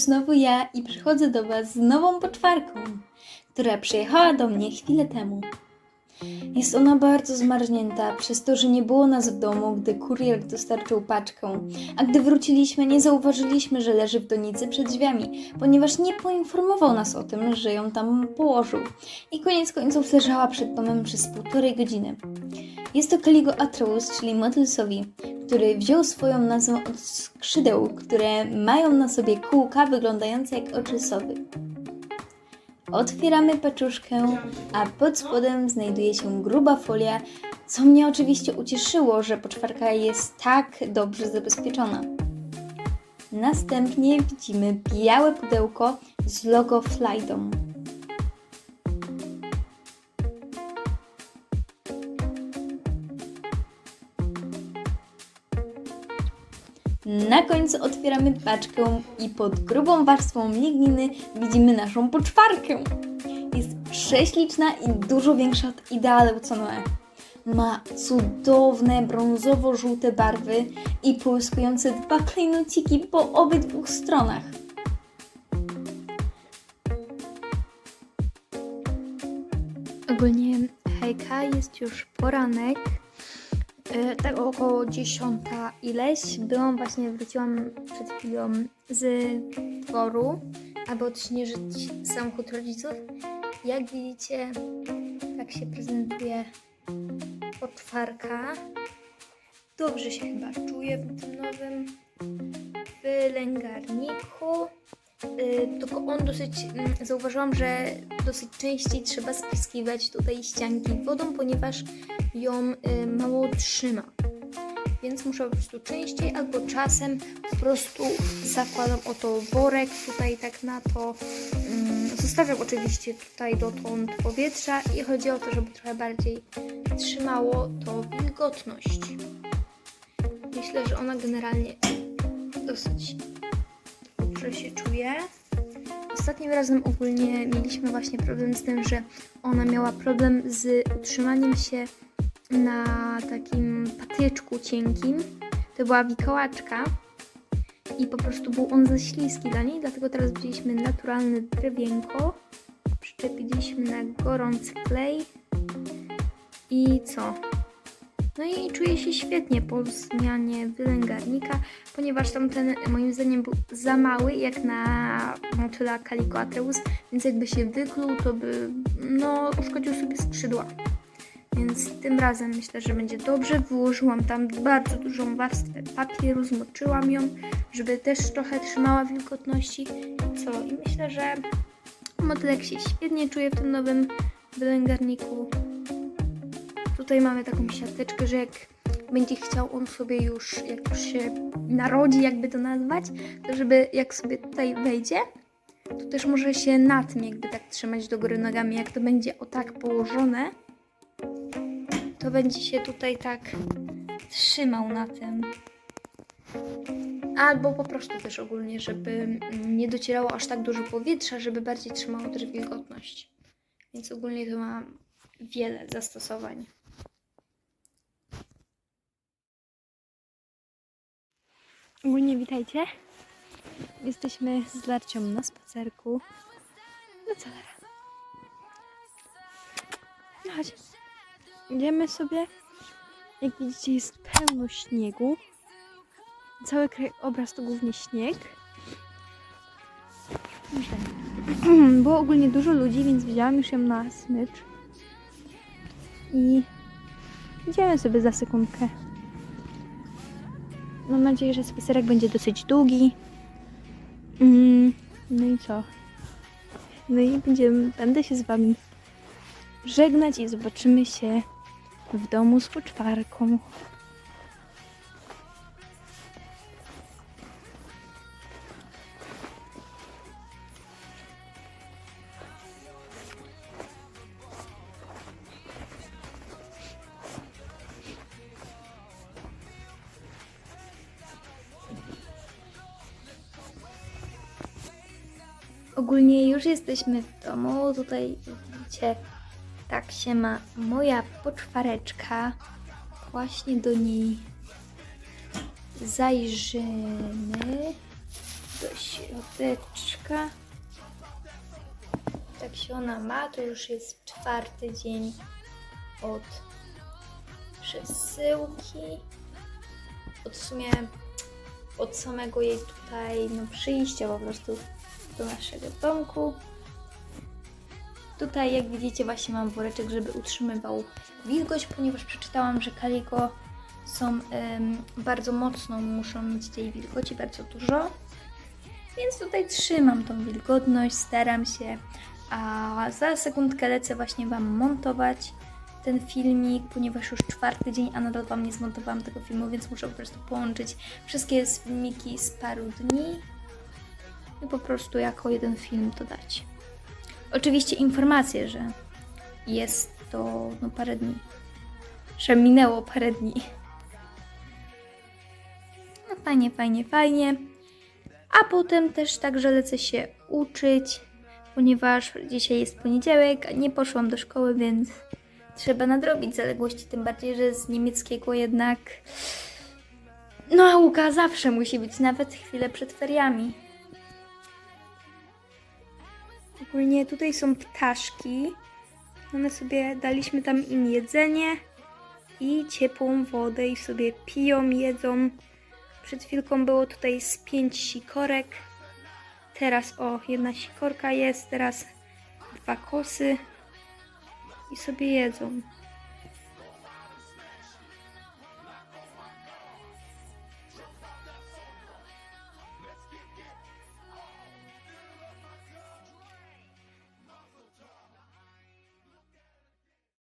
znowu ja i przychodzę do Was z nową poczwarką, która przyjechała do mnie chwilę temu. Jest ona bardzo zmarznięta przez to, że nie było nas w domu, gdy kurier dostarczył paczkę, a gdy wróciliśmy, nie zauważyliśmy, że leży w donicy przed drzwiami, ponieważ nie poinformował nas o tym, że ją tam położył. I koniec końców leżała przed domem przez półtorej godziny. Jest to Kaligo Atreus, czyli Motylsowi, który wziął swoją nazwę od skrzydeł, które mają na sobie kółka wyglądające jak oczy sowy. Otwieramy paczuszkę, a pod spodem znajduje się gruba folia, co mnie oczywiście ucieszyło, że poczwarka jest tak dobrze zabezpieczona. Następnie widzimy białe pudełko z logo Flydom. Na końcu otwieramy paczkę i pod grubą warstwą ligniny widzimy naszą poczwarkę. Jest prześliczna i dużo większa od idealu co Noe. Ma cudowne brązowo-żółte barwy i połyskujące dwa klejnociki po obydwu stronach. Ogólnie hejka, jest już poranek. E, tak około dziesiąta ileś. Byłam właśnie, wróciłam przed chwilą z dworu, aby odśnieżyć samochód rodziców. Jak widzicie, tak się prezentuje poczwarka. Dobrze się chyba czuję w tym nowym wylęgarniku. Y, tylko on dosyć, mm, zauważyłam, że dosyć częściej trzeba spryskiwać tutaj ścianki wodą, ponieważ ją y, mało trzyma. Więc muszę po prostu częściej albo czasem po prostu zakładam oto worek tutaj tak na to. Mm, Zostawiam oczywiście tutaj dotąd powietrza i chodzi o to, żeby trochę bardziej trzymało to wilgotność. Myślę, że ona generalnie dosyć dobrze się czuje. Ostatnim razem ogólnie mieliśmy właśnie problem z tym, że ona miała problem z utrzymaniem się na takim patyczku cienkim. To była wikołaczka i po prostu był on za śliski dla niej, dlatego teraz wzięliśmy naturalne drewienko, przyczepiliśmy na gorący klej i co? No i czuję się świetnie po zmianie wylęgarnika, ponieważ tamten moim zdaniem był za mały jak na motyla Calico Atreus, więc jakby się wykluł, to by no uszkodził sobie skrzydła. Więc tym razem myślę, że będzie dobrze. Wyłożyłam tam bardzo dużą warstwę papieru, zmoczyłam ją, żeby też trochę trzymała wilgotności. Co? I myślę, że motylek się świetnie czuje w tym nowym wylęgarniku. Tutaj mamy taką siateczkę, że jak będzie chciał on sobie już, jak już się narodzi, jakby to nazwać, to żeby jak sobie tutaj wejdzie, to też może się na tym jakby tak trzymać do góry nogami. Jak to będzie o tak położone, to będzie się tutaj tak trzymał na tym. Albo po prostu też ogólnie, żeby mm, nie docierało aż tak dużo powietrza, żeby bardziej trzymało też wilgotność. Więc ogólnie to ma wiele zastosowań. Ogólnie witajcie. Jesteśmy z Larcią na spacerku. No co teraz? No chodź. Idziemy sobie. Jak widzicie jest pełno śniegu. Cały obraz to głównie śnieg. Było ogólnie dużo ludzi, więc wzięłam już ją na smycz. I idziemy sobie za sekundkę. Mam nadzieję, że spacerek będzie dosyć długi. Mm, no i co? No i będziemy, będę się z Wami żegnać i zobaczymy się w domu z poczwarką. Ogólnie już jesteśmy w domu. Tutaj widzicie, tak się ma moja poczwareczka. Właśnie do niej zajrzymy. do środeczka. Tak się ona ma, to już jest czwarty dzień od przesyłki. Od sumie od samego jej tutaj no, przyjścia po prostu do naszego domku. Tutaj jak widzicie właśnie mam woreczek, żeby utrzymywał wilgoć, ponieważ przeczytałam, że kaliko są em, bardzo mocno, muszą mieć tej wilgoci bardzo dużo. Więc tutaj trzymam tą wilgotność, staram się, a za sekundkę lecę właśnie Wam montować ten filmik, ponieważ już czwarty dzień, a nadal Wam nie zmontowałam tego filmu, więc muszę po prostu połączyć wszystkie filmiki z paru dni i po prostu jako jeden film to dać. Oczywiście informację, że jest to no, parę dni, że minęło parę dni. No fajnie, fajnie, fajnie. A potem też także lecę się uczyć, ponieważ dzisiaj jest poniedziałek, a nie poszłam do szkoły, więc trzeba nadrobić zaległości, tym bardziej, że z niemieckiego jednak nauka zawsze musi być, nawet chwilę przed feriami. Ogólnie tutaj są ptaszki. One sobie daliśmy tam im jedzenie i ciepłą wodę i sobie piją, jedzą. Przed chwilką było tutaj z pięć sikorek. Teraz o, jedna sikorka jest, teraz dwa kosy i sobie jedzą.